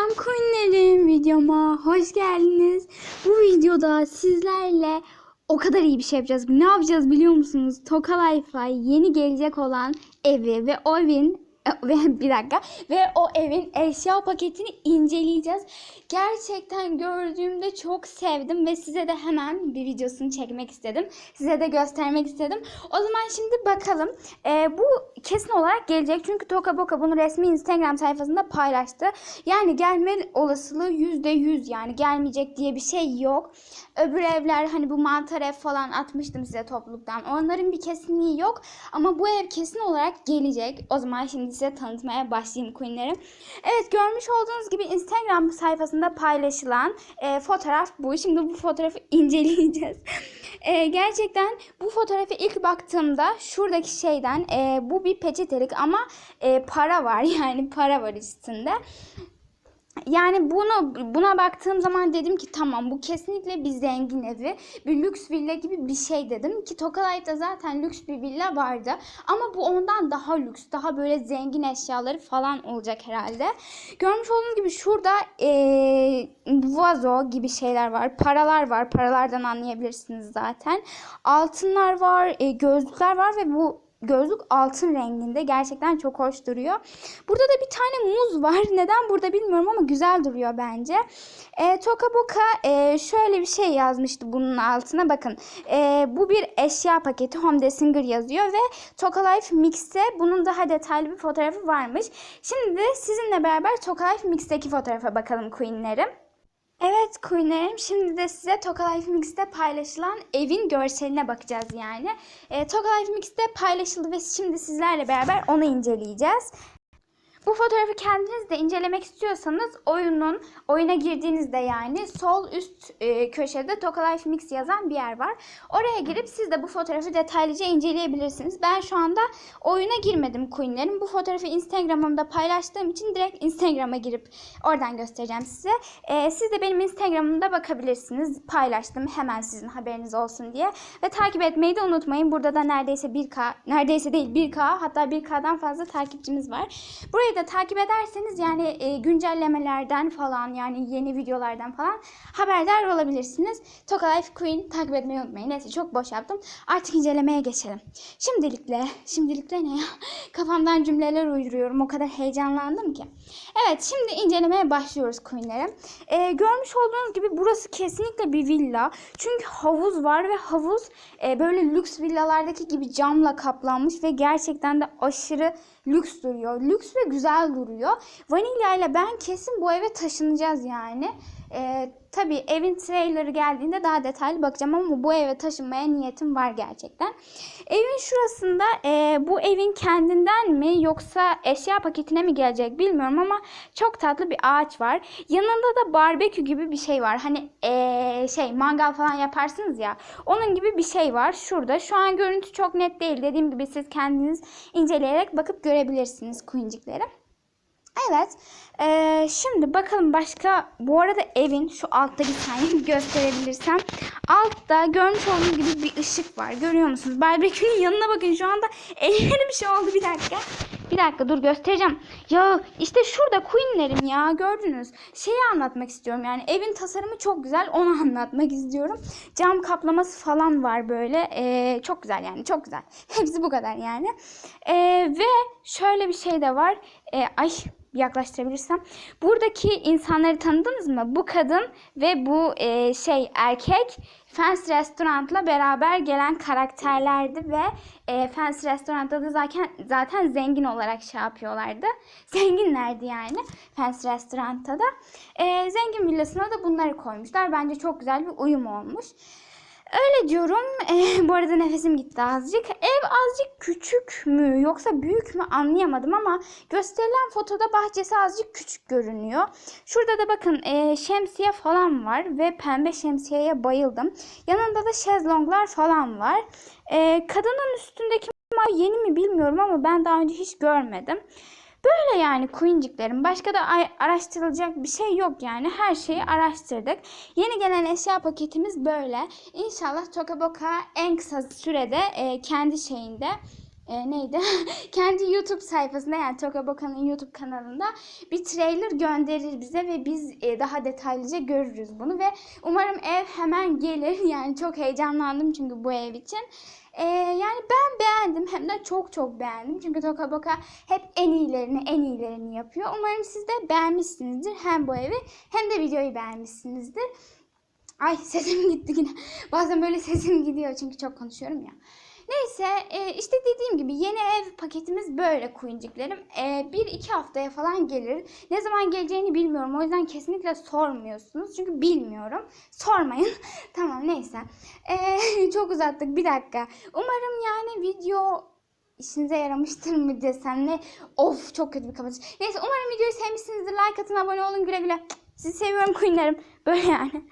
Selam Queenlerim videoma hoş geldiniz. Bu videoda sizlerle o kadar iyi bir şey yapacağız. Ne yapacağız biliyor musunuz? Toka Life'a yeni gelecek olan evi ve o evin ve bir dakika ve o evin eşya paketini inceleyeceğiz. Gerçekten gördüğümde çok sevdim ve size de hemen bir videosunu çekmek istedim. Size de göstermek istedim. O zaman şimdi bakalım. Ee, bu kesin olarak gelecek çünkü Toka Boka bunu resmi Instagram sayfasında paylaştı. Yani gelme olasılığı %100 yani gelmeyecek diye bir şey yok. Öbür evler hani bu mantar ev falan atmıştım size topluluktan. Onların bir kesinliği yok ama bu ev kesin olarak gelecek. O zaman şimdi size tanıtmaya başlayayım Queen'leri. Evet görmüş olduğunuz gibi Instagram sayfasında paylaşılan e, fotoğraf bu. Şimdi bu fotoğrafı inceleyeceğiz. E, gerçekten bu fotoğrafı ilk baktığımda şuradaki şeyden e, bu bir peçetelik ama e, para var yani para var üstünde. Yani bunu buna baktığım zaman dedim ki tamam bu kesinlikle bir zengin evi. Bir lüks villa gibi bir şey dedim ki Tokalay'da zaten lüks bir villa vardı. Ama bu ondan daha lüks, daha böyle zengin eşyaları falan olacak herhalde. Görmüş olduğunuz gibi şurada ee, vazo gibi şeyler var. Paralar var. Paralardan anlayabilirsiniz zaten. Altınlar var, e, gözlükler var ve bu gözlük altın renginde. Gerçekten çok hoş duruyor. Burada da bir tane muz var. Neden burada bilmiyorum ama güzel duruyor bence. E, Toka Boka e, şöyle bir şey yazmıştı bunun altına. Bakın e, bu bir eşya paketi. Home Desinger yazıyor ve Toka Life Mix'te bunun daha detaylı bir fotoğrafı varmış. Şimdi sizinle beraber Toka Life Mix'teki fotoğrafa bakalım Queen'lerim. Evet Queen'lerim şimdi de size Toka Life Mix'te paylaşılan evin görseline bakacağız yani. E, Toka Life Mix'te paylaşıldı ve şimdi sizlerle beraber onu inceleyeceğiz. Bu fotoğrafı kendiniz de incelemek istiyorsanız oyunun oyuna girdiğinizde yani sol üst e, köşede Toka Life Mix yazan bir yer var. Oraya girip siz de bu fotoğrafı detaylıca inceleyebilirsiniz. Ben şu anda oyuna girmedim Queen'lerim. Bu fotoğrafı Instagram'ımda paylaştığım için direkt Instagram'a girip oradan göstereceğim size. E, siz de benim Instagram'ımda bakabilirsiniz. Paylaştım hemen sizin haberiniz olsun diye. Ve takip etmeyi de unutmayın. Burada da neredeyse 1K, neredeyse değil 1K hatta 1K'dan fazla takipçimiz var. Burayı da takip ederseniz yani e, güncellemelerden falan yani yeni videolardan falan haberdar olabilirsiniz. Toka Life Queen takip etmeyi unutmayın. Neyse çok boş yaptım. Artık incelemeye geçelim. Şimdilikle, şimdilikle ne ya? Kafamdan cümleler uyduruyorum. O kadar heyecanlandım ki. Evet şimdi incelemeye başlıyoruz Queen'lere. E, görmüş olduğunuz gibi burası kesinlikle bir villa. Çünkü havuz var ve havuz e, böyle lüks villalardaki gibi camla kaplanmış ve gerçekten de aşırı lüks duruyor. Lüks ve güzel duruyor. Vanilya ile ben kesin bu eve taşınacağız yani. Ee, tabii evin trailerı geldiğinde daha detaylı bakacağım ama bu eve taşınmaya niyetim var gerçekten. Evin şurasında e, bu evin kendinden mi yoksa eşya paketine mi gelecek bilmiyorum ama çok tatlı bir ağaç var. Yanında da barbekü gibi bir şey var. Hani e, şey mangal falan yaparsınız ya. Onun gibi bir şey var şurada. Şu an görüntü çok net değil. Dediğim gibi siz kendiniz inceleyerek bakıp görebilirsiniz kuyuncukları. Evet. Ee, şimdi bakalım başka. Bu arada evin şu altta bir tane gösterebilirsem. Altta görmüş olduğunuz gibi bir ışık var. Görüyor musunuz? Barbekünün yanına bakın. Şu anda ellerim şey oldu. Bir dakika. Bir dakika dur göstereceğim. Ya işte şurada Queen'lerim ya gördünüz. Şeyi anlatmak istiyorum yani evin tasarımı çok güzel onu anlatmak istiyorum. Cam kaplaması falan var böyle. Ee, çok güzel yani çok güzel. Hepsi bu kadar yani. Ee, ve şöyle bir şey de var. Ee, ay yaklaştırabilirsem. Buradaki insanları tanıdınız mı? Bu kadın ve bu e, şey erkek Fence Restaurant'la beraber gelen karakterlerdi ve e, Fence Restaurant'ta da zaten zaten zengin olarak şey yapıyorlardı. Zenginlerdi yani Fence Restaurant'ta da. E, zengin villasına da bunları koymuşlar. Bence çok güzel bir uyum olmuş. Öyle diyorum. E, bu arada nefesim gitti azıcık. Ev azıcık küçük mü yoksa büyük mü anlayamadım ama gösterilen fotoda bahçesi azıcık küçük görünüyor. Şurada da bakın e, şemsiye falan var ve pembe şemsiyeye bayıldım. Yanında da şezlonglar falan var. E, kadının üstündeki yeni mi bilmiyorum ama ben daha önce hiç görmedim. Böyle yani Queenciklerim. Başka da araştırılacak bir şey yok yani. Her şeyi araştırdık. Yeni gelen eşya paketimiz böyle. İnşallah Toka Boka en kısa sürede e, kendi şeyinde e, neydi? Kendi YouTube sayfasında yani Toka Boka'nın YouTube kanalında bir trailer gönderir bize ve biz e, daha detaylıca görürüz bunu ve umarım ev hemen gelir. Yani çok heyecanlandım çünkü bu ev için. E, yani ben beğendim hem de çok çok beğendim. Çünkü Toka Boka hep en iyilerini en iyilerini yapıyor. Umarım siz de beğenmişsinizdir hem bu evi hem de videoyu beğenmişsinizdir. Ay sesim gitti yine. Bazen böyle sesim gidiyor çünkü çok konuşuyorum ya. Neyse e, işte dediğim gibi yeni ev paketimiz böyle kuyuncuklarım. E, bir iki haftaya falan gelir. Ne zaman geleceğini bilmiyorum. O yüzden kesinlikle sormuyorsunuz. Çünkü bilmiyorum. Sormayın. tamam neyse. E, çok uzattık. Bir dakika. Umarım yani video işinize yaramıştır mı desem ne? Of çok kötü bir kapatış. Neyse umarım videoyu sevmişsinizdir. Like atın, abone olun güle güle. Sizi seviyorum kuyunlarım. Böyle yani.